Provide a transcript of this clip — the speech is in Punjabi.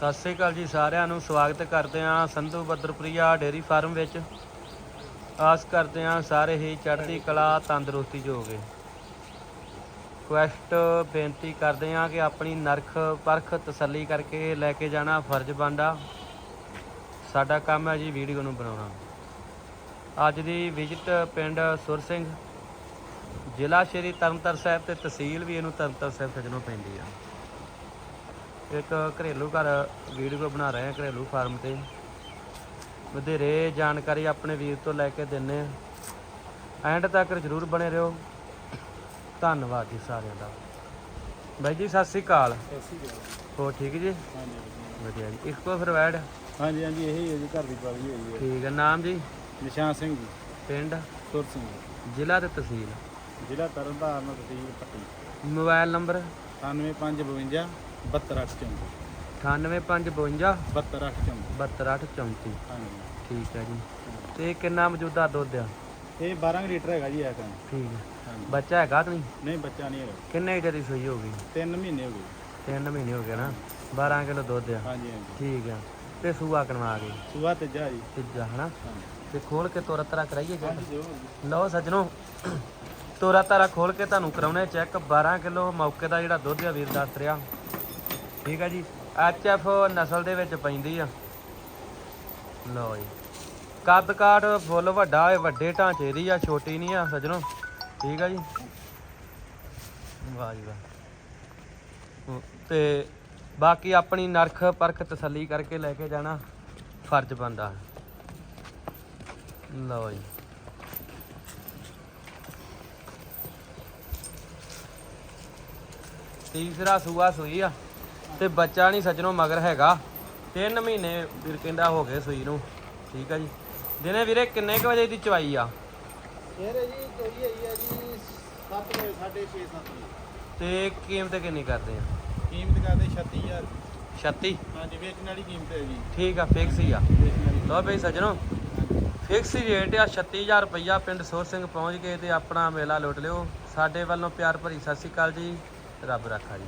ਸਤਿ ਸ੍ਰੀ ਅਕਾਲ ਜੀ ਸਾਰਿਆਂ ਨੂੰ, ਸਵਾਗਤ ਕਰਦੇ ਹਾਂ ਸੰਧੂ ਬੱਦਰਪ੍ਰਿਆ ਡੇਰੀ ਫਾਰਮ ਵਿੱਚ। ਆਸ ਕਰਦੇ ਹਾਂ ਸਾਰੇ ਹੀ ਚੜ੍ਹਦੀ ਕਲਾ, ਤੰਦਰੁਸਤੀ 'ਚ ਹੋਗੇ ਕੁਐਸਟ ਬੇਨਤੀ ਕਰਦੇ ਹਾਂ ਕਿ ਆਪਣੀ ਨਰਖ ਪਰਖ ਤਸੱਲੀ ਕਰਕੇ ਲੈ ਕੇ ਜਾਣਾ ਫਰਜ਼ ਬਣਦਾ। ਸਾਡਾ ਕੰਮ ਹੈ ਜੀ ਵੀਡੀਓ ਨੂੰ ਬਣਾਉਣਾ। ਅੱਜ ਦੀ ਵਿਜ਼ਿਟ ਪਿੰਡ ਸੁਰ ਸਿੰਘ, ਜ਼ਿਲ੍ਹਾ ਸ਼੍ਰੀ ਤਰਨਤਾਰਨ ਸਾਹਿਬ ਤੇ ਤਹਿਸੀਲ ਵੀ ਇਹਨੂੰ ਤਰਨਤਾਰਨ ਸਾਹਿਬ ਸਜਣੋਂ ਪੈਂਦੀ ਆ। ਇੱਕ ਘਰੇਲੂ ਘਰ ਵੀਡੀਓ ਬਣਾ ਰਹੇ ਹਾਂ ਘਰੇਲੂ ਫਾਰਮ ਤੇ। ਵਧੇਰੇ ਜਾਣਕਾਰੀ ਆਪਣੇ ਵੀਰ ਤੋਂ ਲੈ ਕੇ ਦਿੰਨੇ ਆ ਐਂਡ ਤੱਕ ਜਰੂਰ ਬਣੇ ਰਹੋ। ਧੰਨਵਾਦ ਜੀ ਸਾਰਿਆਂ ਦਾ। ਬਾਈ ਜੀ ਸਤਿ ਸ੍ਰੀ ਅਕਾਲ। ਹੋ ਠੀਕ ਜੀ? ਵਧੀਆ ਜੀ। ਇੱਕੋ ਫਿਰ ਵੈਡ ਹਾਂਜੀ ਹਾਂਜੀ ਇਹੀ ਹੈ ਜੀ ਘਰ ਦੀ ਪਾਲੀ ਹੋਈ ਹੈ। ਠੀਕ ਹੈ ਨਾਮ ਜੀ? ਨਿਸ਼ਾਨ ਸਿੰਘ ਜੀ। ਪਿੰਡ? ਸੁਰ ਸਿੰਘ ਜ਼ਿਲ੍ਹਾ ਤੇ ਤਹਿਸੀਲ? ਜ਼ਿਲ੍ਹਾ ਤਰਨਤਾਰਨ ਤਹਿਸੀਲ ਪੱਟੀ। Mobile number? 9552 72834 98552 72834 72834 ਹਾਂਜੀ। ਠੀਕ ਹੈ ਜੀ। ਤੇ ਕਿੰਨਾ ਮੌਜੂਦਾ ਦੁੱਧ ਆ? ਇਹ 12 ਲੀਟਰ ਹੈਗਾ ਜੀ ਇਹ ਤਾਂ। ਠੀਕ ਹੈ। ਹਾਂਜੀ। ਬੱਚਾ ਹੈਗਾ ਕਿ ਨਹੀਂ ਨਹੀਂ ਬੱਚਾ ਨਹੀਂ ਹੈਗਾ। ਕਿੰਨੇ ਕੁ ਦੀ ਸੂਈ ਹੋ ਗਈ 3 ਮਹੀਨੇ ਹੋ ਗਏ। 3 ਮਹੀਨੇ ਹੋ ਗਏ ਨਾ? 12 ਕਿਲੋ ਦੁੱਧ ਆ। ਹਾਂਜੀ ਹਾਂਜੀ। ਠੀਕ ਆ। ਤੇ ਸੂਆ ਕਨਵਾ ਗਈ ਸੁਬਾ ਤੇ ਜਾ ਜੀ। ਤੀਜਾ ਹਨਾ? ਹਾਂਜੀ। ਤੇ ਖੋਲ ਕੇ ਤੋਰਾ ਤਰਾ ਕਰਾਈਏ ਜੀ। ਲਓ ਸੱਜਣੋ ਤੋਰਾ ਤਾਰਾ ਖੋਲ ਕੇ ਤੁਹਾਨੂੰ ਕਰਾਉਣੇ ਚੈੱਕ। 12 ਕਿਲੋ ਮੌਕੇ ਦਾ ਜਿਹੜਾ ਦੁੱਧ ਆ ਵੀਰ ਦੱਸ ਰਿਹਾ ਠੀਕ ਆ ਜੀ। ਐਚ ਐਫ ਨਸਲ ਦੇ ਵਿੱਚ ਪੈਂਦੀ ਆ। ਲਓ ਜੀ। ਕੱਦ ਕਾਠ ਫੁੱਲ ਵੱਡਾ ਹੈ ਵੱਡੇ ਢਾਂਚੇ ਦੀ ਆ, ਛੋਟੀ ਨਹੀਂ ਆ, ਸੱਜਣੋ। ਠੀਕ ਆ ਜੀ। ਵਾਹ ਜੀ ਵਾਹ। ਤੇ ਬਾਕੀ ਆਪਣੀ ਨਰਖ ਪਰਖ ਤਸੱਲੀ ਕਰਕੇ ਲੈ ਕੇ ਜਾਣਾ, ਫਰਜ਼ ਬੰਦਾ ਲਓ ਜੀ। ਤੀਸਰਾ ਸੂਆ ਸੂਈ ਆ। ਤੇ ਬੱਚਾ ਨਹੀਂ ਸੱਜਣੋ ਮਗਰ ਹੈਗਾ। 3 ਮਹੀਨੇ ਵੀਰ ਕਹਿੰਦਾ ਹੋ ਗਏ ਸੂਈ ਨੂੰ। ਠੀਕ ਆ ਜੀ। ਦਿਨੇ ਵੀਰੇ ਕਿੰਨੇ ਕੁ ਵਜੇ ਦੀ ਚਵਾਈ ਆ? ਫਿਰ ਜੀ ਹੈਗੀ ਆ ਜੀ 7 ਵਜੇ 6:30 7 ਵਜੇ। ਤੇ ਕੀਮਤ ਕਿੰਨੀ ਕਰਦੇ ਆ? ਕੀਮਤ ਕਰਦੇ 36000 36 ਹਾਂਜੀ ਵੇਚਣ ਵਾਲੀ ਕੀਮਤ ਹੈ ਜੀ। ਠੀਕ ਆ ਫਿਕਸ ਹੀ ਆ। ਲਓ ਬਈ ਸੱਜਣੋ। ਫਿਕਸ ਹੀ ਰੇਟ ਆ 36000 ਰੁਪਈਆ ਪਿੰਡ ਸੋਰ ਸਿੰਘ ਪਹੁੰਚ ਕੇ ਤੇ ਆਪਣਾ ਮੇਲਾ ਲੁੱਟ ਲਿਓ। ਸਾਡੇ ਵੱਲੋਂ ਪਿਆਰ ਭਰੀ ਸਤਿ ਸ਼੍ਰੀ ਅਕਾਲ ਜੀ। ਰੱਬ ਰਾਖਾ ਜੀ।